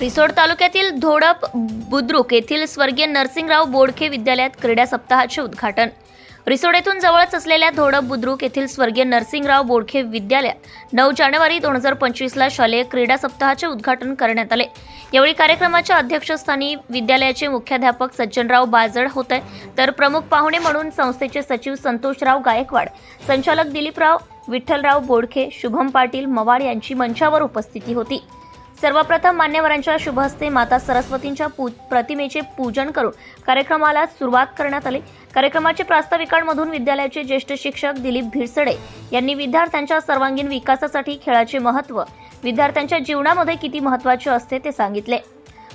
रिसोड तालुक्यातील धोडप बुद्रुक येथील स्वर्गीय नरसिंगराव बोडखे विद्यालयात क्रीडा सप्ताहाचे उद्घाटन. रिसोड येथून जवळच असलेल्या धोडप बुद्रुक येथील स्वर्गीय नरसिंगराव बोडखे विद्यालयात नऊ जानेवारी दोन हजार पंचवीसला शालेय क्रीडा सप्ताहाचे उद्घाटन करण्यात आले. यावेळी कार्यक्रमाच्या अध्यक्षस्थानी विद्यालयाचे मुख्याध्यापक सज्जनराव बाजड होते. तर प्रमुख पाहुणे म्हणून संस्थेचे सचिव संतोषराव गायकवाड संचालक दिलीपराव विठ्ठलराव बोडखे शुभम पाटील मवाड यांची मंचावर उपस्थिती होती. सर्वप्रथम मान्यवरांच्या शुभहस्ते माता सरस्वतींच्या पू प्रतिमेचे पूजन करून कार्यक्रमाला सुरुवात करण्यात आली. कार्यक्रमाचे प्रास्ताविकांमधून विद्यालयाचे ज्येष्ठ शिक्षक दिलीप भिडसडे यांनी विद्यार्थ्यांच्या सर्वांगीण विकासासाठी खेळाचे महत्त्व विद्यार्थ्यांच्या जीवनामध्ये किती महत्त्वाचे असते ते सांगितले.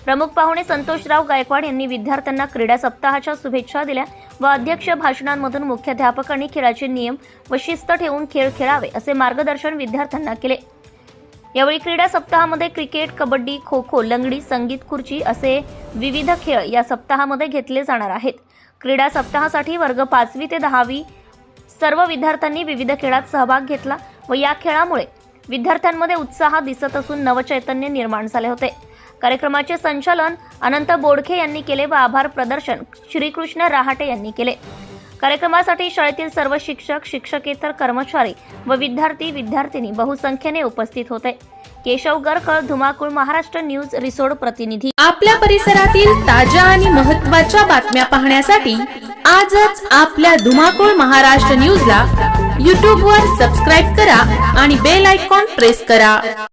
प्रमुख पाहुणे संतोषराव गायकवाड यांनी विद्यार्थ्यांना क्रीडा सप्ताहाच्या शुभेच्छा दिल्या व अध्यक्ष भाषणांमधून मुख्याध्यापकांनी खेळाचे नियम व शिस्त ठेवून खेळ खेळावे असे मार्गदर्शन विद्यार्थ्यांना केले. यावेळी क्रीडा सप्ताहामध्ये क्रिकेट कबड्डी खो खो लंगडी संगीत खुर्ची असे विविध खेळ या सप्ताहामध्ये घेतले जाणार आहेत. क्रीडा सप्ताहासाठी वर्ग पाचवी ते दहावी सर्व विद्यार्थ्यांनी विविध खेळात सहभाग घेतला व या खेळामुळे विद्यार्थ्यांमध्ये उत्साह दिसत असून नवचैतन्य निर्माण झाले होते. कार्यक्रमाचे संचालन अनंत बोडखे यांनी केले व आभार प्रदर्शन श्रीकृष्ण रहाटे यांनी केले. कार्यक्रमासाठी शाळेतील सर्व शिक्षक शिक्षकेतर कर्मचारी व विद्यार्थी विद्यार्थिनी बहुसंख्येने उपस्थित होते. केशव गरकळ धुमाकूळ महाराष्ट्र न्यूज रिसोड प्रतिनिधी. आपल्या परिसरातील ताज्या आणि महत्त्वाच्या बातम्या पाहण्यासाठी आजच आपल्या धुमाकूळ महाराष्ट्र न्यूजला यूट्यूबवर वर सबस्क्राईब करा आणि बेल आयकॉन प्रेस करा.